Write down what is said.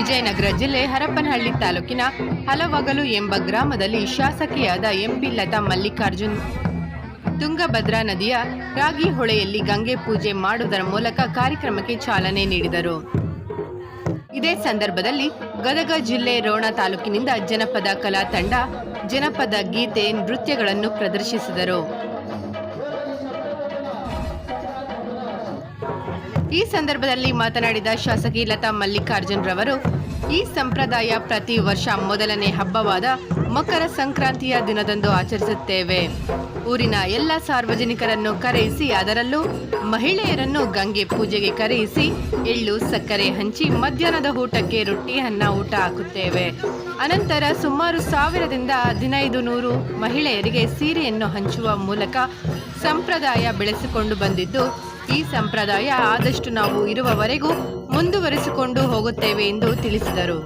ವಿಜಯನಗರ ಜಿಲ್ಲೆ ಹರಪನಹಳ್ಳಿ ತಾಲೂಕಿನ ಹಲವಗಲು ಎಂಬ ಗ್ರಾಮದಲ್ಲಿ ಶಾಸಕಿಯಾದ ಎಂಪಿ ಲತಾ ಮಲ್ಲಿಕಾರ್ಜುನ್. ತುಂಗಭದ್ರಾ ನದಿಯ ರಾಗಿ ಹೊಳೆಯಲ್ಲಿ ಗಂಗೆ ಪೂಜೆ ಮಾಡುವುದರ ಮೂಲಕ ಕಾರ್ಯಕ್ರಮಕ್ಕೆ ಚಾಲನೆ ನೀಡಿದರು. ಇದೇ ಸಂದರ್ಭದಲ್ಲಿ ಗದಗ ಜಿಲ್ಲೆ ರೋಣ ತಾಲೂಕಿನಿಂದ ಜನಪದ ಕಲಾ ತಂಡ ಜನಪದ ಗೀತೆ ನೃತ್ಯಗಳನ್ನು ಪ್ರದರ್ಶಿಸಿದರು. ಈ ಸಂದರ್ಭದಲ್ಲಿ ಮಾತನಾಡಿದ ಶಾಸಕಿ ಲತಾ ಮಲ್ಲಿಕಾರ್ಜುನ್ ರವರು ಈ ಸಂಪ್ರದಾಯ ಪ್ರತಿ ವರ್ಷ ಮೊದಲನೇ ಹಬ್ಬವಾದ ಮಕರ ಸಂಕ್ರಾಂತಿಯ ದಿನದಂದು ಆಚರಿಸುತ್ತೇವೆ. ಊರಿನ ಎಲ್ಲ ಸಾರ್ವಜನಿಕರನ್ನು ಕರೆಯಿಸಿ, ಅದರಲ್ಲೂ ಮಹಿಳೆಯರನ್ನು ಗಂಗೆ ಪೂಜೆಗೆ ಕರೆಯಿಸಿ, ಎಳ್ಳು, ಸಕ್ಕರೆ ಹಂಚಿ ಮಧ್ಯಾಹ್ನದ ಊಟಕ್ಕೆ ರೊಟ್ಟಿ, ಅನ್ನ, ಊಟ ಹಾಕುತ್ತೇವೆ. ಅನಂತರ ಸುಮಾರು ಸಾವಿರದಿಂದ ಹದಿನೈದು ನೂರು ಮಹಿಳೆಯರಿಗೆ ಸೀರೆಯನ್ನು ಹಂಚುವ ಮೂಲಕ ಸಂಪ್ರದಾಯ ಬೆಳೆಸಿಕೊಂಡು ಬಂದಿದ್ದು ಈ ಸಂಪ್ರದಾಯ ಆದಷ್ಟು ನಾವು ಇರುವವರೆಗೂ ಮುಂದುವರಿಸಿಕೊಂಡು ಹೋಗುತ್ತೇವೆ ಎಂದು ತಿಳಿಸಿದರು.